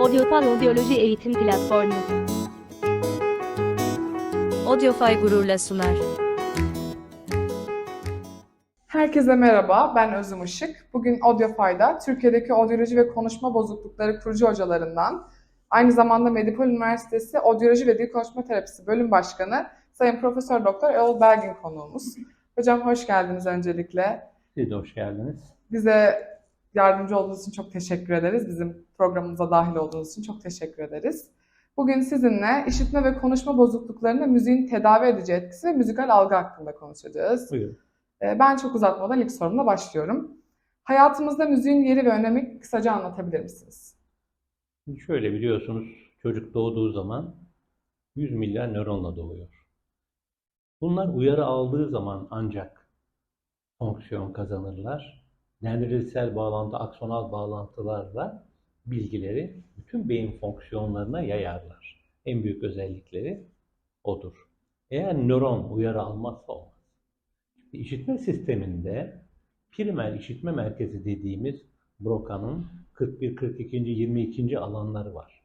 Audiopal Audioloji Eğitim Platformu. Audiofy gururla sunar. Herkese merhaba, ben Özüm Işık. Bugün Audiofy'da Türkiye'deki odyoloji ve konuşma bozuklukları kurucu hocalarından, aynı zamanda Medipol Üniversitesi Odyoloji ve Dil Konuşma Terapisi Bölüm Başkanı Sayın Profesör Doktor Erol Belgin konuğumuz. Hocam hoş geldiniz öncelikle. Siz de hoş geldiniz. Bize yardımcı olduğunuz için çok teşekkür ederiz. Bizim programımıza dahil olduğunuz için çok teşekkür ederiz. Bugün sizinle işitme ve konuşma bozukluklarında müziğin tedavi edici etkisi ve müzikal algı hakkında konuşacağız. Buyurun. Ee, Ben çok uzatmadan ilk sorumla başlıyorum. Hayatımızda müziğin yeri ve önemi kısaca anlatabilir misiniz? Şöyle biliyorsunuz çocuk doğduğu zaman 100 milyar nöronla doğuyor. Bunlar uyarı aldığı zaman ancak fonksiyon kazanırlar. Dendritsel bağlantı, aksonal bağlantılarla bilgileri bütün beyin fonksiyonlarına yayarlar. En büyük özellikleri odur. Eğer nöron uyarı almazsa olmaz. İşitme sisteminde primer işitme merkezi dediğimiz Broca'nın 41, 42, 22. alanları var.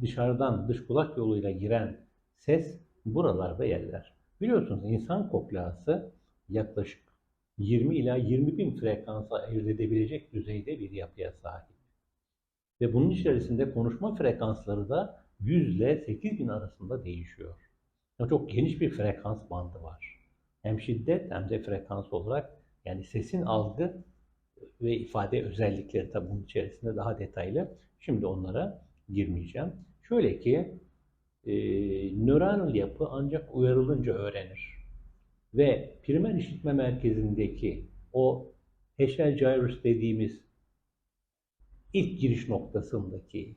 Dışarıdan dış kulak yoluyla giren ses buralarda yerler. Biliyorsunuz insan kokleası yaklaşık 20 ila 20 bin frekansa elde edebilecek düzeyde bir yapıya sahip. Ve bunun içerisinde konuşma frekansları da 100 ile 8 bin arasında değişiyor. Yani çok geniş bir frekans bandı var. Hem şiddet hem de frekans olarak yani sesin algı ve ifade özellikleri tabi bunun içerisinde daha detaylı. Şimdi onlara girmeyeceğim. Şöyle ki e, nöral yapı ancak uyarılınca öğrenir. Ve primer işitme merkezindeki o heşel gyrus dediğimiz ilk giriş noktasındaki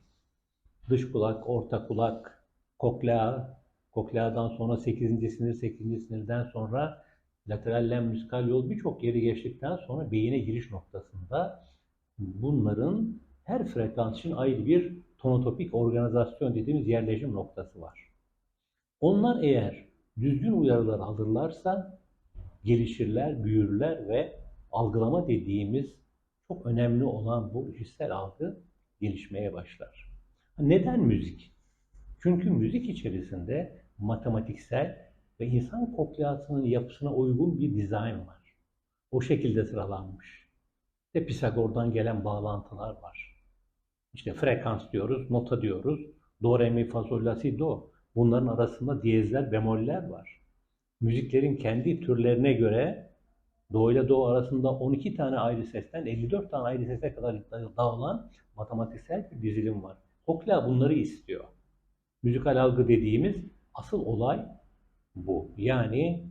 dış kulak, orta kulak, koklea, kokleadan sonra 8. sinir, 8. sinirden sonra lateral lemniskal yol birçok yeri geçtikten sonra beyine giriş noktasında bunların her frekans için ayrı bir tonotopik organizasyon dediğimiz yerleşim noktası var. Onlar eğer düzgün uyarılar alırlarsa gelişirler, büyürler ve algılama dediğimiz çok önemli olan bu hissel algı gelişmeye başlar. Neden müzik? Çünkü müzik içerisinde matematiksel ve insan kokleasının yapısına uygun bir dizayn var. O şekilde sıralanmış. İşte Pisagor'dan gelen bağlantılar var. İşte frekans diyoruz, nota diyoruz. Do, re, mi, fa, sol, la, si, do. Bunların arasında diyezler, bemoller var. Müziklerin kendi türlerine göre do ile do arasında 12 tane ayrı sesten 54 tane ayrı sese kadar dağılan matematiksel bir dizilim var. Koklea bunları istiyor. Müzikal algı dediğimiz asıl olay bu. Yani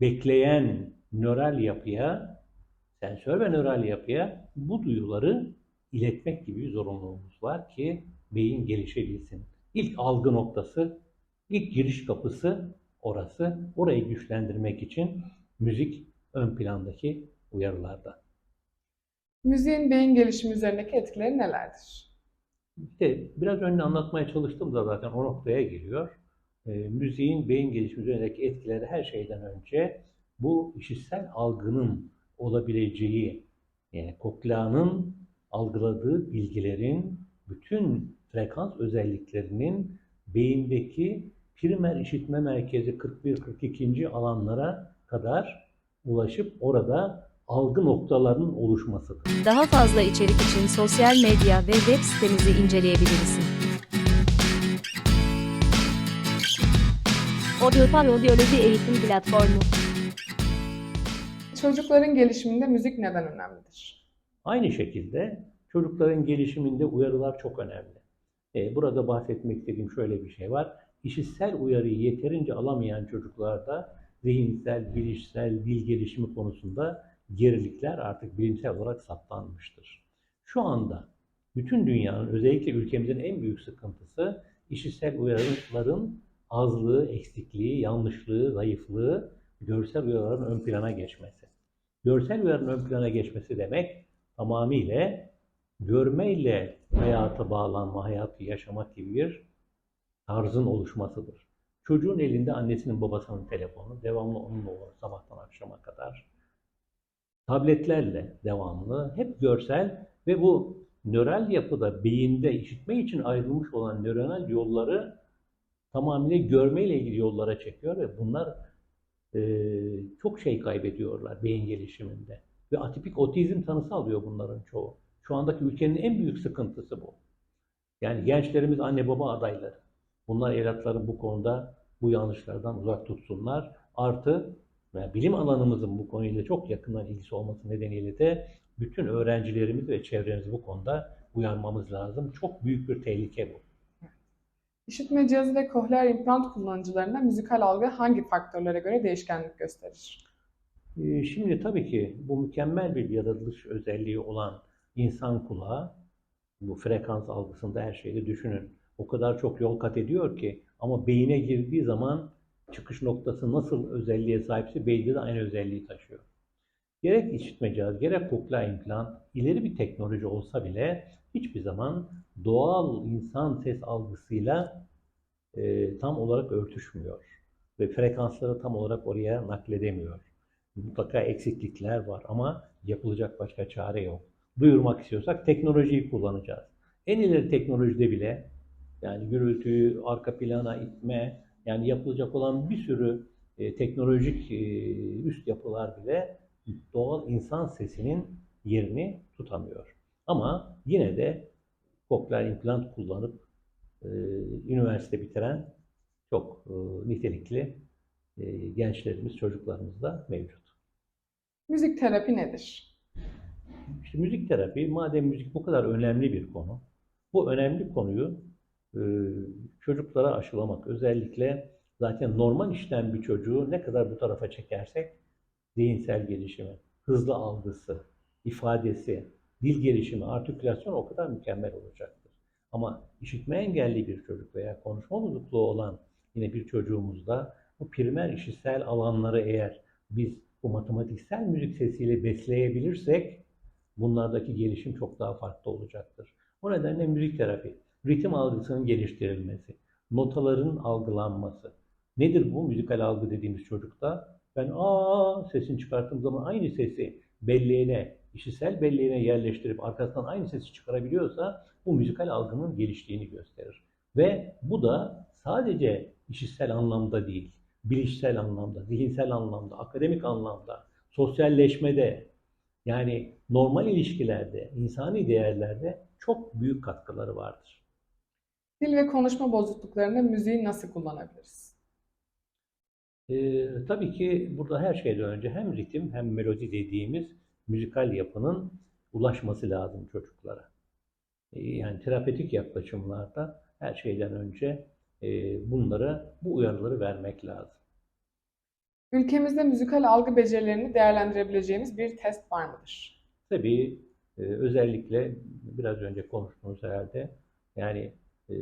bekleyen nöral yapıya, sensör ve nöral yapıya bu duyuları iletmek gibi bir zorunluluğumuz var ki beyin gelişebilsin. İlk algı noktası, ilk giriş kapısı orası. Orayı güçlendirmek için müzik ön plandaki uyarılarda. Müziğin beyin gelişimi üzerindeki etkileri nelerdir? İşte biraz önce anlatmaya çalıştım da zaten o noktaya geliyor. E, müziğin beyin gelişimi üzerindeki etkileri her şeyden önce bu işitsel algının olabileceği, yani kokleanın algıladığı bilgilerin bütün frekans özelliklerinin beyindeki primer işitme merkezi 41-42. alanlara kadar ulaşıp orada algı noktalarının oluşmasıdır. Daha fazla içerik için sosyal medya ve web sitemizi inceleyebiliriz. Audiopal Audioloji Eğitim Platformu. Çocukların gelişiminde müzik neden önemlidir? Aynı şekilde çocukların gelişiminde uyarılar çok önemli. Ee, burada bahsetmek istediğim şöyle bir şey var. İşitsel uyarıyı yeterince alamayan çocuklarda zihinsel, bilişsel, dil gelişimi konusunda gerilikler artık bilimsel olarak saptanmıştır. Şu anda bütün dünyanın özellikle ülkemizin en büyük sıkıntısı işitsel uyarıların azlığı, eksikliği, yanlışlığı, zayıflığı, görsel uyarıların ön plana geçmesi. Görsel uyarının ön plana geçmesi demek tamamıyla görmeyle hayata bağlanma, hayatı yaşamak gibi bir tarzın oluşmasıdır. Çocuğun elinde annesinin babasının telefonu, devamlı onunla olur sabahtan akşama kadar. Tabletlerle devamlı, hep görsel ve bu nöral yapıda beyinde işitme için ayrılmış olan nöronal yolları tamamıyla görmeyle ilgili yollara çekiyor ve bunlar eee, çok şey kaybediyorlar beyin gelişiminde. Ve atipik otizm tanısı alıyor bunların çoğu. Şu andaki ülkenin en büyük sıkıntısı bu. Yani gençlerimiz anne baba adayları. Bunlar evlatları bu konuda bu yanlışlardan uzak tutsunlar. Artı yani bilim alanımızın bu konuyla çok yakından ilgisi olması nedeniyle de bütün öğrencilerimiz ve çevremizi bu konuda uyarmamız lazım. Çok büyük bir tehlike bu. İşitme cihazı ve kohleer implant kullanıcılarında müzikal algı hangi faktörlere göre değişkenlik gösterir? Ee, Şimdi tabii ki bu mükemmel bir yaratılış özelliği olan insan kulağı, bu frekans algısında her şeyi düşünün. O kadar çok yol kat ediyor ki ama beyine girdiği zaman çıkış noktası nasıl özelliğe sahipse beyinde de aynı özelliği taşıyor. Gerek işitme cihazı, gerek kokla implant ileri bir teknoloji olsa bile hiçbir zaman doğal insan ses algısıyla e, tam olarak örtüşmüyor ve frekansları tam olarak oraya nakledemiyor. Mutlaka eksiklikler var ama yapılacak başka çare yok. Duyurmak istiyorsak teknolojiyi kullanacağız. En ileri teknolojide bile yani gürültüyü arka plana itme yani yapılacak olan bir sürü e, teknolojik e, üst yapılar bile doğal insan sesinin yerini tutamıyor. Ama yine de kokleer implant kullanıp e, üniversite bitiren çok e, nitelikli e, gençlerimiz, çocuklarımız da mevcut. Müzik terapi nedir? İşte müzik terapi, madem müzik bu kadar önemli bir konu, bu önemli konuyu çocuklara aşılamak, özellikle zaten normal işleyen bir çocuğu ne kadar bu tarafa çekersek zihinsel gelişimi, hızlı algısı, ifadesi, dil gelişimi, artikülasyon o kadar mükemmel olacaktır. Ama işitme engelli bir çocuk veya konuşma bozukluğu olan yine bir çocuğumuzda bu primer işitsel alanları eğer biz bu matematiksel müzik sesiyle besleyebilirsek bunlardaki gelişim çok daha farklı olacaktır. O nedenle müzik terapi, ritim algısının geliştirilmesi, notaların algılanması. Nedir bu müzikal algı dediğimiz çocukta? Ben aa sesini çıkarttığım zaman aynı sesi belleğine, işitsel belleğine yerleştirip arkasından aynı sesi çıkarabiliyorsa bu müzikal algının geliştiğini gösterir. Ve bu da sadece işitsel anlamda değil, bilişsel anlamda, zihinsel anlamda, akademik anlamda, sosyalleşmede, yani normal ilişkilerde, insani değerlerde çok büyük katkıları vardır. Dil ve konuşma bozukluklarında müziği nasıl kullanabiliriz? Ee, tabii ki burada her şeyden önce hem ritim hem melodi dediğimiz müzikal yapının ulaşması lazım çocuklara. Ee, yani terapötik yaklaşımlarda her şeyden önce e, bunlara bu uyarıları vermek lazım. Ülkemizde müzikal algı becerilerini değerlendirebileceğimiz bir test var mıdır? Tabii e, özellikle biraz önce konuştuğumuz herhalde yani e,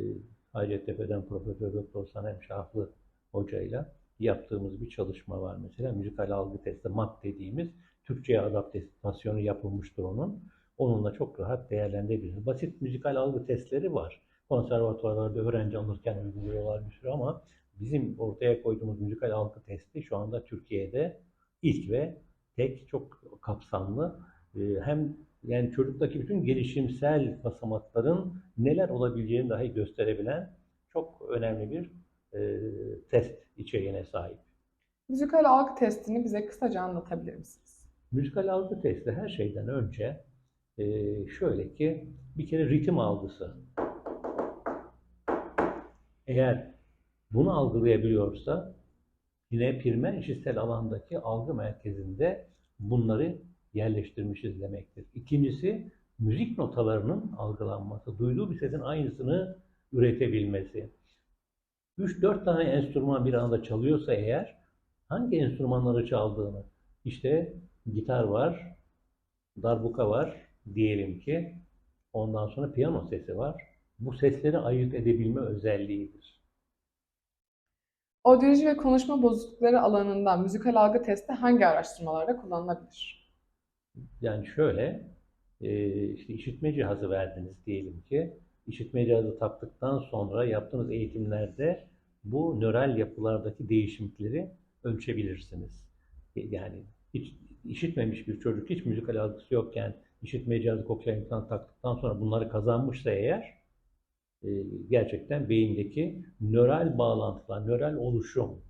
Hacettepe'den Profesör Doktor Sanem Şahlı hocayla yaptığımız bir çalışma var mesela. Müzikal algı testi MAT dediğimiz Türkçe'ye adaptasyonu yapılmıştır onun. Onunla çok rahat değerlendirebiliriz. Basit müzikal algı testleri var. Konservatuvarlarda öğrenci alırken uyguluyorlar bir sürü ama bizim ortaya koyduğumuz müzikal algı testi şu anda Türkiye'de ilk ve tek çok kapsamlı Ee, hem yani çocuktaki bütün gelişimsel basamakların neler olabileceğini dahi gösterebilen çok önemli bir e, test içeriğine sahip. Müzikal algı testini bize kısaca anlatabilir misiniz? Müzikal algı testi her şeyden önce e, şöyle ki bir kere ritim algısı. Eğer bunu algılayabiliyorsa yine primer işitsel alandaki algı merkezinde bunları yerleştirmişiz demektir. İkincisi müzik notalarının algılanması, duyduğu bir sesin aynısını üretebilmesi. 3-4 tane enstrüman bir anda çalıyorsa eğer hangi enstrümanları çaldığını işte gitar var, darbuka var diyelim ki ondan sonra piyano sesi var. Bu sesleri ayırt edebilme özelliğidir. Odyoloji ve konuşma bozuklukları alanında müzikal algı testi hangi araştırmalarda kullanılabilir? Yani şöyle, e, işte işitme cihazı verdiniz diyelim ki, işitme cihazı taktıktan sonra yaptığınız eğitimlerde bu nöral yapılardaki değişimleri ölçebilirsiniz. E, Yani hiç işitmemiş bir çocuk, hiç müzikal algısı yokken işitme cihazı kokleer implant taktıktan sonra bunları kazanmışsa eğer e, gerçekten beyindeki nöral bağlantılar, nöral oluşum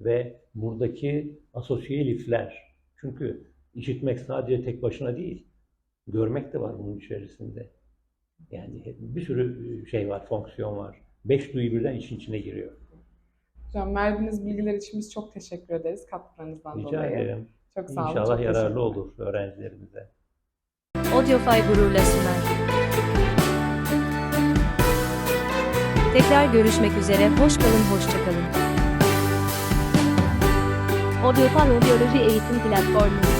ve buradaki asosiye lifler. Çünkü işitmek sadece tek başına değil, görmek de var bunun içerisinde. Yani bir sürü şey var, fonksiyon var. Beş duyu birden işin içine giriyor. Hocam verdiğiniz bilgiler için biz çok teşekkür ederiz katkılarınızdan Rica dolayı. ederim. Çok sağ olun. İnşallah çok yararlı olur öğrencilerimize. Audiofy gururla sunar. Tekrar görüşmek üzere, hoş kalın, hoşça kalın. Audiofy Odyoloji Eğitim Platformu